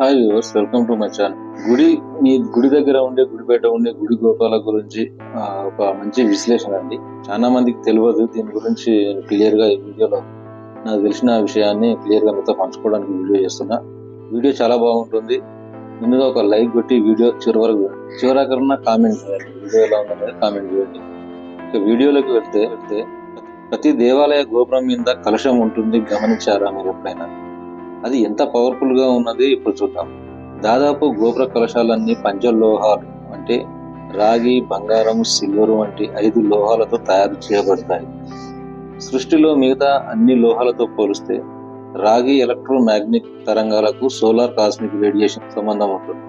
Hi viewers welcome to my channel. గుడి మీ గుడి దగ్గర ఉండే గుడిపేట ఉండే గుడి గోపాల గురించి ఒక మంచి విశ్లేషణ అండి. చాలా మందికి తెలియదు దీని గురించి క్లియర్గా ఈ వీడియోలో నాకు తెలిసిన విషయాన్ని క్లియర్గా మీతో పంచుకోవడానికి వీడియో చేస్తున్నా. వీడియో చాలా బాగుంటుంది. ముందుగా ఒక లైక్ కొట్టి వీడియో చివరి వరకు కామెంట్ చేయండి. వీడియో ఎలా ఉందనేది కామెంట్ చేయండి. ఇక వీడియోలోకి వెళ్తే వెళ్తే ప్రతి దేవాలయ గోపురం మీద కలశం ఉంటుంది గమనించారా మీరు ఎప్పుడైనా? అది ఎంత పవర్ఫుల్గా ఉన్నది ఇప్పుడు చూద్దాం. దాదాపు గోపుర కలశాలన్నీ పంచలోహాలు అంటే రాగి బంగారం సిల్వర్ వంటి ఐదు లోహాలతో తయారు చేయబడతాయి. సృష్టిలో మిగతా అన్ని లోహాలతో పోలిస్తే రాగి ఎలక్ట్రోమాగ్నెటిక్ తరంగాలకు సోలార్ కాస్మిక్ రేడియేషన్ సంబంధం ఉంటుంది.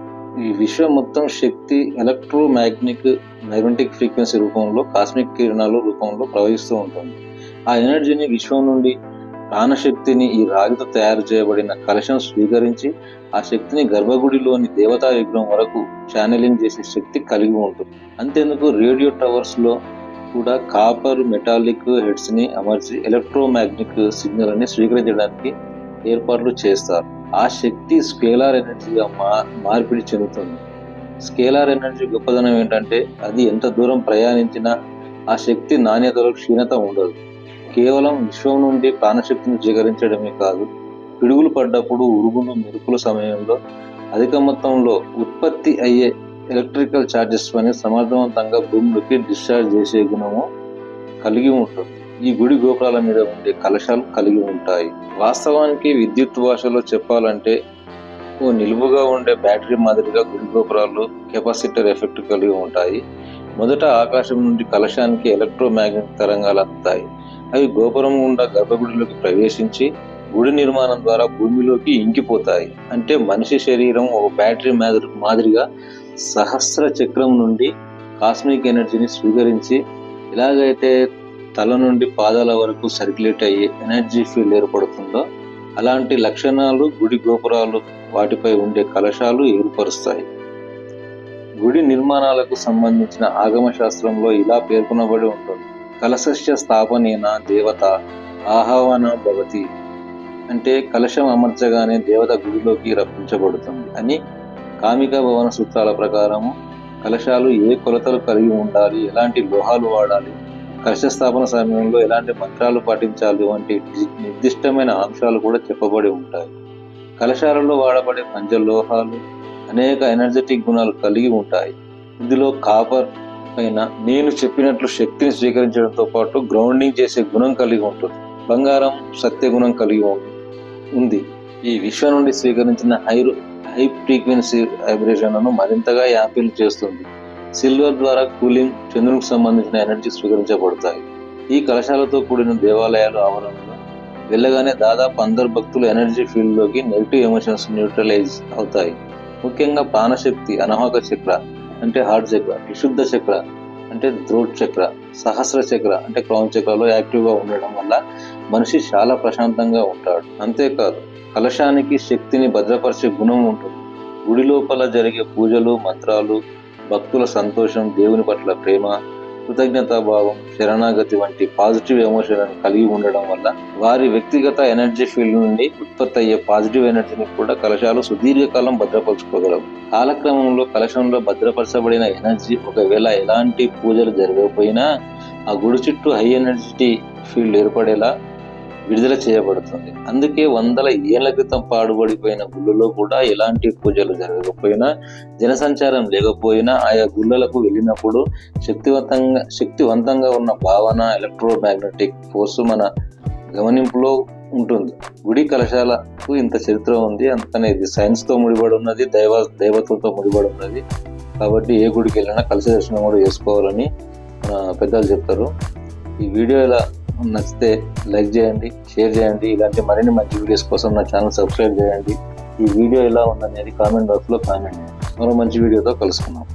ఈ విశ్వం మొత్తం శక్తి ఎలక్ట్రోమాగ్నెటిక్ మ్యాగ్నెటిక్ ఫ్రీక్వెన్సీ రూపంలో కాస్మిక్ కిరణాల రూపంలో ప్రవహిస్తూ ఉంటుంది. ఆ ఎనర్జీని విశ్వం నుండి ప్రాణశక్తిని ఈ రాగితో తయారు చేయబడిన కలశం స్వీకరించి ఆ శక్తిని గర్భగుడిలోని దేవతా విగ్రహం వరకు ఛానలింగ్ చేసే శక్తి కలిగి ఉంటుంది. అంతేందుకు రేడియో టవర్స్లో కూడా కాపర్ మెటాలిక్ హెడ్స్ని అమర్చి ఎలక్ట్రోమాగ్నెటిక్ సిగ్నల్ని స్వీకరించడానికి ఏర్పాట్లు చేస్తారు. ఆ శక్తి స్కేలార్ ఎనర్జీగా మా మార్పిడి చెందుతుంది. స్కేలార్ ఎనర్జీ గొప్పదనం ఏంటంటే అది ఎంత దూరం ప్రయాణించినా ఆ శక్తి నాణ్యతలో క్షీణత ఉండదు. కేవలం విశ్వం నుండి ప్రాణశక్తిని జీకరించడమే కాదు పిడుగులు పడ్డప్పుడు ఉరుగులు మెరుపుల సమయంలో అధిక మొత్తంలో ఉత్పత్తి అయ్యే ఎలక్ట్రికల్ చార్జెస్ పని సమర్థవంతంగా భూమిలోకి డిశ్చార్జ్ చేసే గుణము కలిగి ఉంటుంది. ఈ గుడి గోపురాల మీద ఉండే కలశాలు కలిగి ఉంటాయి. వాస్తవానికి విద్యుత్ భాషలో చెప్పాలంటే ఓ నిలువుగా ఉండే బ్యాటరీ మాదిరిగా గుడి గోపురాలు కెపాసిటర్ ఎఫెక్ట్ కలిగి ఉంటాయి. మొదట ఆకాశం నుండి కలశానికి ఎలక్ట్రోమాగ్నెటిక్ తరంగాలు అందుతాయి. అవి గోపురం గుండా గర్భగుడిలోకి ప్రవేశించి గుడి నిర్మాణం ద్వారా భూమిలోకి ఇంకిపోతాయి. అంటే మనిషి శరీరం ఒక బ్యాటరీ మాదిరి మాదిరిగా సహస్ర చక్రం నుండి కాస్మిక్ ఎనర్జీని స్వీకరించి ఎలాగైతే తల నుండి పాదాల వరకు సర్క్యులేట్ అయ్యే ఎనర్జీ ఫీల్డ్ ఏర్పడుతుందో అలాంటి లక్షణాలు గుడి గోపురాలు వాటిపై ఉండే కలశాలు ఏర్పరుస్తాయి. గుడి నిర్మాణాలకు సంబంధించిన ఆగమ శాస్త్రంలో ఇలా పేర్కొనబడి ఉంటుంది. కలశస్య స్థాపనేన దేవత ఆహ్వాన భవతి అంటే కలశం అమర్చగానే దేవత గుడిలోకి రప్పించబడుతుంది అని కామిక భవన సూత్రాల ప్రకారము కలశాలు ఏ కొలతలు కలిగి ఉండాలి ఎలాంటి లోహాలు వాడాలి కలశ స్థాపన సమయంలో ఎలాంటి మంత్రాలు పాటించాలి వంటి నిర్దిష్టమైన అంశాలు కూడా చెప్పబడి ఉంటాయి. కలశాలలో వాడబడే పంచలోహాలు అనేక ఎనర్జెటిక్ గుణాలు కలిగి ఉంటాయి. ఇందులో కాపర్ అయినా నేను చెప్పినట్లు శక్తిని స్వీకరించడంతో పాటు గ్రౌండింగ్ చేసే గుణం కలిగి ఉంటుంది. బంగారం సత్య గుణం కలిగి ఉంది. ఈ విశ్వం నుండి స్వీకరించిన హై హై ఫ్రీక్వెన్సీ వైబ్రేషన్లను మరింతగా యాంపిల్ చేస్తుంది. సిల్వర్ ద్వారా కూలింగ్ చంద్రునికి సంబంధించిన ఎనర్జీ స్వీకరించబడతాయి. ఈ కలశాలతో కూడిన దేవాలయాలు ఆవరణలో వెళ్ళగానే దాదాపు అందరు భక్తులు ఎనర్జీ ఫీల్డ్లోకి నెగిటివ్ ఎమోషన్స్ న్యూట్రలైజ్ అవుతాయి. ముఖ్యంగా ప్రాణశక్తి అనహోక చక్ర అంటే హార్ట్ చక్ర విశుద్ధ చక్ర అంటే థ్రోట్ చక్ర సహస్ర చక్ర అంటే క్రౌన్ చక్రలో యాక్టివ్గా ఉండడం వల్ల మనిషి చాలా ప్రశాంతంగా ఉంటాడు. అంతేకాదు కలశానికి శక్తిని భద్రపరిచే గుణం ఉంటుంది. గుడి లోపల జరిగే పూజలు మంత్రాలు భక్తుల సంతోషం దేవుని పట్ల ప్రేమ కృతజ్ఞతా భావం శరణాగతి వంటి పాజిటివ్ ఎమోషన్లను కలిగి ఉండడం వల్ల వారి వ్యక్తిగత ఎనర్జీ ఫీల్డ్ నుండి ఉత్పత్తి అయ్యే పాజిటివ్ ఎనర్జీని కూడా కలశాలు సుదీర్ఘకాలం భద్రపరచుకోగలవు. కాలక్రమంలో కలశంలో భద్రపరచబడిన ఎనర్జీ ఒకవేళ ఎలాంటి పూజలు జరగకపోయినా ఆ గుడి చుట్టూ హై ఎనర్జీ ఫీల్డ్ ఏర్పడేలా విడుదల చేయబడుతుంది. అందుకే వందల ఏళ్ళ క్రితం పాడుబడిపోయిన గుళ్ళలో కూడా ఎలాంటి పూజలు జరగకపోయినా జనసంచారం లేకపోయినా ఆయా గుళ్ళలకు వెళ్ళినప్పుడు శక్తివంతంగా శక్తివంతంగా ఉన్న భావన ఎలక్ట్రోమాగ్నెటిక్ ఫోర్స్ మన గమనింపులో ఉంటుంది. గుడి కలశాలకు ఇంత చరిత్ర ఉంది అందుకని ఇది సైన్స్తో ముడిపడి ఉన్నది దైవ దైవత్వంతో ముడిపడి ఉన్నది. కాబట్టి ఏ గుడికి వెళ్ళినా కలిసి దర్శనం కూడా చేసుకోవాలని పెద్దలు చెప్తారు. ఈ వీడియో ఇలా నచ్చితే లైక్ చేయండి షేర్ చేయండి ఇలాంటి మరిన్ని మంచి వీడియోస్ కోసం నా ఛానల్ సబ్స్క్రైబ్ చేయండి. ఈ వీడియో ఎలా ఉందనేది కామెంట్ బాక్స్లో కామెంట్ చేయండి. మరో మంచి వీడియోతో కలుసుకుందాం.